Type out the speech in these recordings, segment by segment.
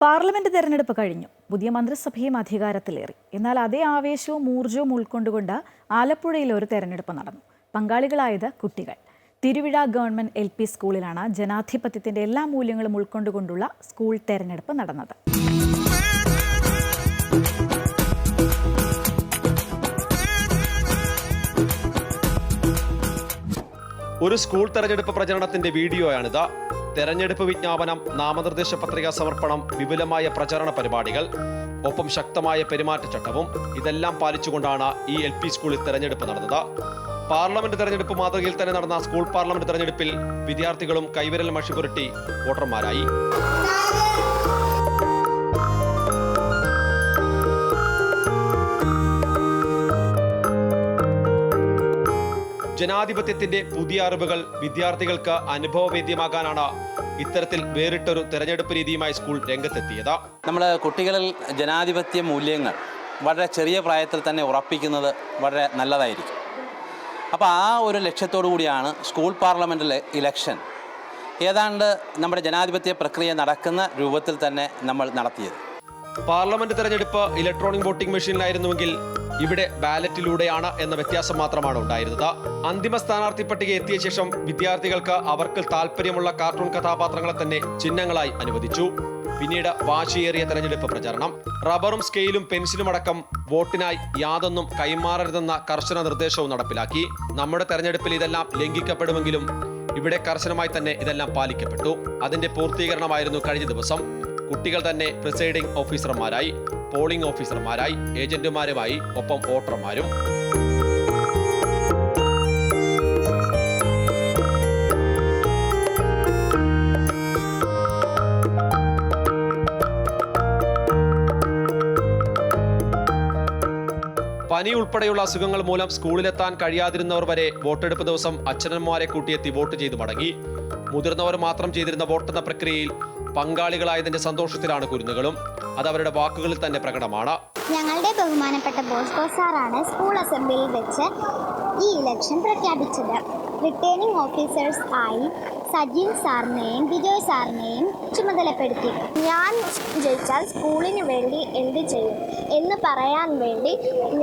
Parliament തെരഞ്ഞെടുപ്പ് കഴിഞ്ഞു. പുതിയ മന്ത്രിസഭയും അധികാരത്തിലേറി. എന്നാൽ അതേ ആവേശവും ഊർജവും ഉൾക്കൊണ്ടുകൊണ്ട് ആലപ്പുഴയിൽ ഒരു തെരഞ്ഞെടുപ്പ് നടന്നു. പങ്കാളികളായത് കുട്ടികൾ. തിരുവിഴ ഗവൺമെന്റ് എൽ പി സ്കൂളിലാണ് ജനാധിപത്യത്തിന്റെ എല്ലാ മൂല്യങ്ങളും ഉൾക്കൊണ്ടുകൊണ്ടുള്ള സ്കൂൾ തെരഞ്ഞെടുപ്പ് നടന്നത്. ഒരു സ്കൂൾ തെരഞ്ഞെടുപ്പ് പ്രചരണത്തിന്റെ വീഡിയോയാണിത്. തെരഞ്ഞെടുപ്പ് വിജ്ഞാപനം നാമനിർദ്ദേശ പത്രിക സമർപ്പണം വിപുലമായ പ്രചരണ പരിപാടികൾ ഒപ്പം ശക്തമായ പെരുമാറ്റച്ചട്ടവും ഇതെല്ലാം പാലിച്ചുകൊണ്ടാണ് ഈ എൽ പി സ്കൂളിൽ തെരഞ്ഞെടുപ്പ് നടന്നത്. പാർലമെന്റ് തെരഞ്ഞെടുപ്പ് മാതൃകയിൽ തന്നെ നടന്ന സ്കൂൾ പാർലമെന്റ് തെരഞ്ഞെടുപ്പിൽ വിദ്യാർത്ഥികളും കൈവിരൽ മഷി പുരട്ടി വോട്ടർമാരായി. ജനാധിപത്യത്തിന്റെ പുതിയ അറിവുകൾ വിദ്യാർത്ഥികൾക്ക് അനുഭവവേദ്യമാകാനാണ് ഇത്തരത്തിൽ വേറിട്ടൊരു തെരഞ്ഞെടുപ്പ് രീതിയുമായി സ്കൂൾ രംഗത്തെത്തിയത്. നമ്മൾ കുട്ടികളിൽ ജനാധിപത്യ മൂല്യങ്ങൾ വളരെ ചെറിയ പ്രായത്തിൽ തന്നെ ഉറപ്പിക്കുന്നത് വളരെ നല്ലതായിരിക്കും. അപ്പോൾ ആ ഒരു ലക്ഷ്യത്തോടു കൂടിയാണ് സ്കൂൾ പാർലമെന്റിലെ ഇലക്ഷൻ. ഏതാണ്ട് നമ്മുടെ ജനാധിപത്യ പ്രക്രിയ നടക്കുന്ന രൂപത്തിൽ തന്നെ നമ്മൾ നടത്തിയത്. പാർലമെന്റ് തെരഞ്ഞെടുപ്പ് ഇലക്ട്രോണിക് വോട്ടിംഗ് മെഷീനിലായിരുന്നുവെങ്കിൽ ഇവിടെ ബാലറ്റിലൂടെയാണ് എന്ന വ്യത്യാസം മാത്രമാണ് ഉണ്ടായിരുന്നത്. അന്തിമ സ്ഥാനാർത്ഥി പട്ടിക എത്തിയ ശേഷം വിദ്യാർത്ഥികൾക്ക് അവർക്ക് താല്പര്യമുള്ള കാർട്ടൂൺ കഥാപാത്രങ്ങളെ തന്നെ ചിഹ്നങ്ങളായി അനുവദിച്ചു. പിന്നീട് വാശിയേറിയ തെരഞ്ഞെടുപ്പ് പ്രചാരണം. റബ്ബറും സ്കെയിലും പെൻസിലും അടക്കം വോട്ടിനായി യാതൊന്നും കൈമാറരുതെന്ന കർശന നിർദ്ദേശവും നടപ്പിലാക്കി. നമ്മുടെ തെരഞ്ഞെടുപ്പിൽ ഇതെല്ലാം ലംഘിക്കപ്പെടുമെങ്കിലും ഇവിടെ കർശനമായി തന്നെ ഇതെല്ലാം പാലിക്കപ്പെട്ടു. അതിന്റെ പൂർത്തീകരണമായിരുന്നു കഴിഞ്ഞ ദിവസം. കുട്ടികൾ തന്നെ പ്രിസൈഡിംഗ് ഓഫീസർമാരായി പോളിംഗ് ഓഫീസർമാരായി ഏജന്റുമാരുമായി ഒപ്പം വോട്ടർമാരും. പനി ഉൾപ്പെടെയുള്ള അസുഖങ്ങൾ മൂലം സ്കൂളിലെത്താൻ കഴിയാതിരുന്നവർ വരെ വോട്ടെടുപ്പ് ദിവസം അച്ഛനന്മാരെ കൂട്ടിയെത്തി വോട്ട് ചെയ്തു മടങ്ങി. മുതിർന്നവർ മാത്രം ചെയ്തിരുന്ന വോട്ടെന്ന പ്രക്രിയയിൽ പങ്കാളികളായതിന്റെ സന്തോഷത്തിലാണ് കുരുന്നുകളും. അത് അവരുടെ വാക്കുകളിൽ തന്നെ പ്രകടമാണ്. ഞങ്ങളുടെ ബഹുമാനപ്പെട്ട ബോസ്കോ സാറാണ് സ്കൂൾ അസംബ്ലിയിൽ വെച്ച് ഈ ഇലക്ഷൻ പ്രഖ്യാപിച്ചത്. റിട്ടേണിംഗ് ഓഫീസേഴ്സ് ആയി സജീവ് സാറിനെയും വിജയ് സാറിനെയും ചുമതലപ്പെടുത്തി. ഞാൻ ജയിച്ചാൽ സ്കൂളിന് വേണ്ടി എന്ത് ചെയ്യും? എന്ന് പറയാൻ വേണ്ടി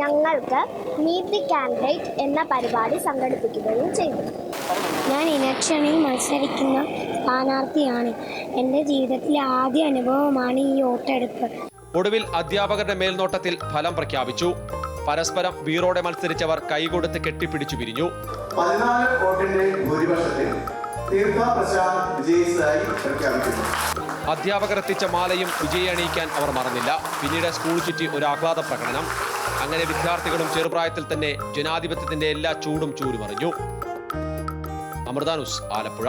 ഞങ്ങൾക്ക് മീറ്റ് ദി കാൻഡിഡേറ്റ് എന്ന പരിപാടി സംഘടിപ്പിക്കുകയും ചെയ്തു. ഞാൻ ഇലക്ഷനിൽ മത്സരിക്കുന്ന സ്ഥാനാർത്ഥിയാണ്. എന്റെ ജീവിതത്തിലെ ആദ്യ അനുഭവമാണ് ഈ വോട്ടെടുപ്പ്. ഒടുവിൽ അധ്യാപകരുടെ മേൽനോട്ടത്തിൽ ഫലം പ്രഖ്യാപിച്ചു. പരസ്പരം വീറോടെ മത്സരിച്ചവർ കൈകൊടുത്ത് കെട്ടിപ്പിടിച്ചു പിരിഞ്ഞു പതിനാല് വോട്ടിന്റെ ഭൂരിപക്ഷത്തിൽ തീർത്ഥ പ്രശാന്ത് വിജയിച്ചതായി പ്രഖ്യാപിക്കുന്നു. അധ്യാപകർ എത്തിച്ച മാലയും വിജയി അണിയിക്കാൻ അവർ മറന്നില്ല. പിന്നീട് സ്കൂൾ ചുറ്റി ഒരു ആഹ്ലാദ പ്രകടനം. അങ്ങനെ വിദ്യാർത്ഥികളും ചെറുപ്രായത്തിൽ തന്നെ ജനാധിപത്യത്തിന്റെ എല്ലാ ചൂടും ചൂരുമറിഞ്ഞു അമൃതാനുസ് ആലപ്പുഴ